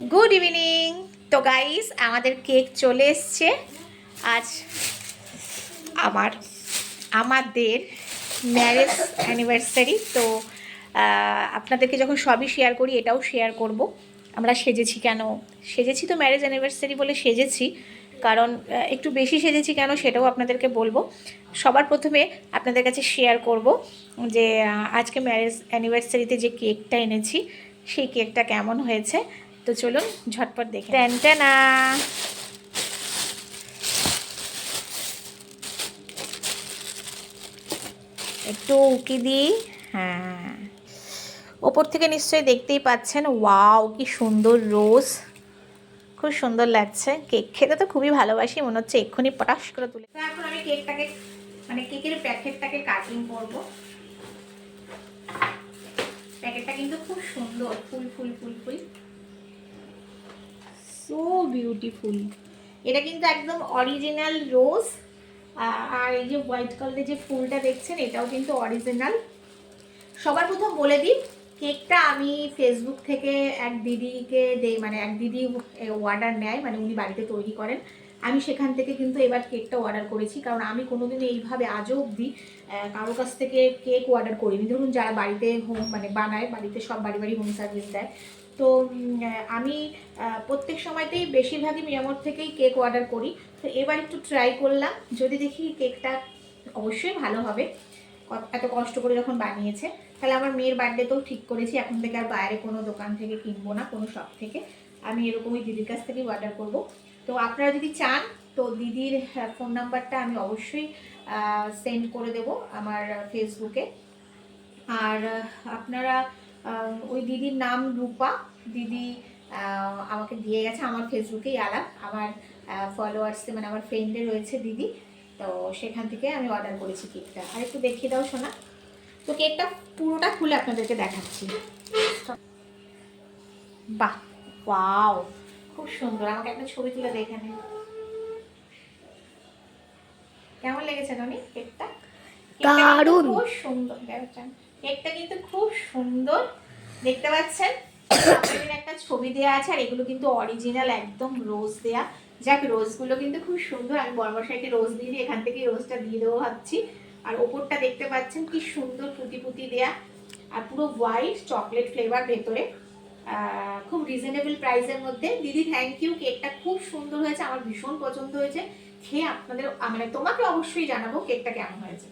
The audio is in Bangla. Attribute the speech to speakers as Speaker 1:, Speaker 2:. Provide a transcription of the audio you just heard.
Speaker 1: গুড ইভিনিং তো গাইস আমাদের কেক চলে এসছে। আজ আমার, আমাদের ম্যারেজ অ্যানিভার্সারি তো আপনাদেরকে যখন সবই শেয়ার করি, এটাও শেয়ার করব। আমরা সেজেছি কেন? সেজেছি তো ম্যারেজ অ্যানিভার্সারি বলে সেজেছি, কারণ একটু বেশি সেজেছি কেন সেটাও আপনাদেরকে বলব। সবার প্রথমে আপনাদের কাছে শেয়ার করব যে আজকে ম্যারেজ অ্যানিভার্সারিতে যে কেকটা এনেছি, সেই কেকটা কেমন হয়েছে? তো চলুন ঝটপট দেখে ট্যান্টানা একটু উকি দিই হ্যাঁ। ওপর থেকে নিশ্চয়ই দেখতেই পাচ্ছেন ওয়াও কি সুন্দর রোজ। খুব সুন্দর লাগছে কেক খেতে তো খুবই ভালোবাসি মনে হচ্ছে এক্ষুনি পটাশ করে তুলে এখন আমি কেকটাকে মানে কেকের প্যাকেটটাকে কাটিং করব। প্যাকেটটা কিন্তু খুব সুন্দর ফুল ফুল ফুল ফুল। বিউটিফুল এটা কিন্তু একদম অরিজিনাল রোজ আর এই যে হোয়াইট কালারের যে ফুলটা দেখছেন, এটাও কিন্তু অরিজিনাল সবার প্রথম বলে দিই, কেকটা আমি ফেসবুক থেকে এক দিদিকে দেই মানে এক দিদি অর্ডার নেয় মানে উনি বাড়িতে তৈরি করেন। আমি সেখান থেকে কিন্তু এবার কেকটা অর্ডার করেছি, কারণ আমি কোনোদিন এইভাবে আজও অবধি কারোর কাছ থেকে কেক অর্ডার করিনি। ধরুন যারা বাড়িতে হোম মানে বানায়, বাড়িতে সব বাড়ি বাড়ি হোম সার্ভিস দেয় তো আমি প্রত্যেক সময়তেই বেশিরভাগই মিয়ামর থেকেই কেক অর্ডার করি। তো এবার একটু ট্রাই করলাম। যদি দেখি কেকটা অবশ্যই ভালো হবে। এত কষ্ট করে যখন বানিয়েছে। তাহলে আমার মেয়ের বার্থডে তো ঠিক করেছি। এখন থেকে আর বাইরে কোনো দোকান থেকে কিনবো না, কোনো শপ থেকে। আমি এরকমই দিদির কাছ থেকেই অর্ডার করব। তো আপনারা যদি চান, তো দিদির ফোন নাম্বারটা আমি অবশ্যই সেন্ড করে দেব আমার ফেসবুকে আর আপনারা ওই দিদির নাম রূপা। দিদি আমাকে দিয়ে গেছে আমার ফেসবুকেই আলাপ। আমার ফলোয়ার্সে মানে আমার ফ্রেন্ডে রয়েছে দিদি। তো সেখান থেকে আমি অর্ডার করেছি কেকটা আর একটু দেখিয়ে দাও শোনা তো কেকটা পুরোটা খুলে আপনাদেরকে দেখাচ্ছি। বাহ ওয়াও খুব সুন্দর। আমাকে একটা ছবি তুলে দেখে নিন কেমন লেগেছে কেকটা কিন্তু
Speaker 2: দারুণ।
Speaker 1: খুব সুন্দর দেখেন কেকটা কিন্তু খুব সুন্দর। দেখতে পাচ্ছেন? একটা ছবি দেওয়া আছে, আর এগুলো কিন্তু অরিজিনাল একদম রোজ দেয়া। যাক রোজগুলো কিন্তু খুব সুন্দর। আমি বর্মশাইকে রোজ দিয়ে দিই এখান থেকেই রোজটা দিয়ে দেবো ভাবছি। আর ওপরটা দেখতে পাচ্ছেন, কি সুন্দর পুঁতি পুঁতি দেয়া। আর পুরো হোয়াইট চকলেট ফ্লেভার ভেতরে। খুব রিজনেবল প্রাইসের মধ্যে। দিদি থ্যাংক ইউ কেকটা খুব সুন্দর হয়েছে, আমার ভীষণ পছন্দ হয়েছে। খেয়ে আপনাদের মানে তোমাকে অবশ্যই জানাব কেকটা কেমন হয়েছে।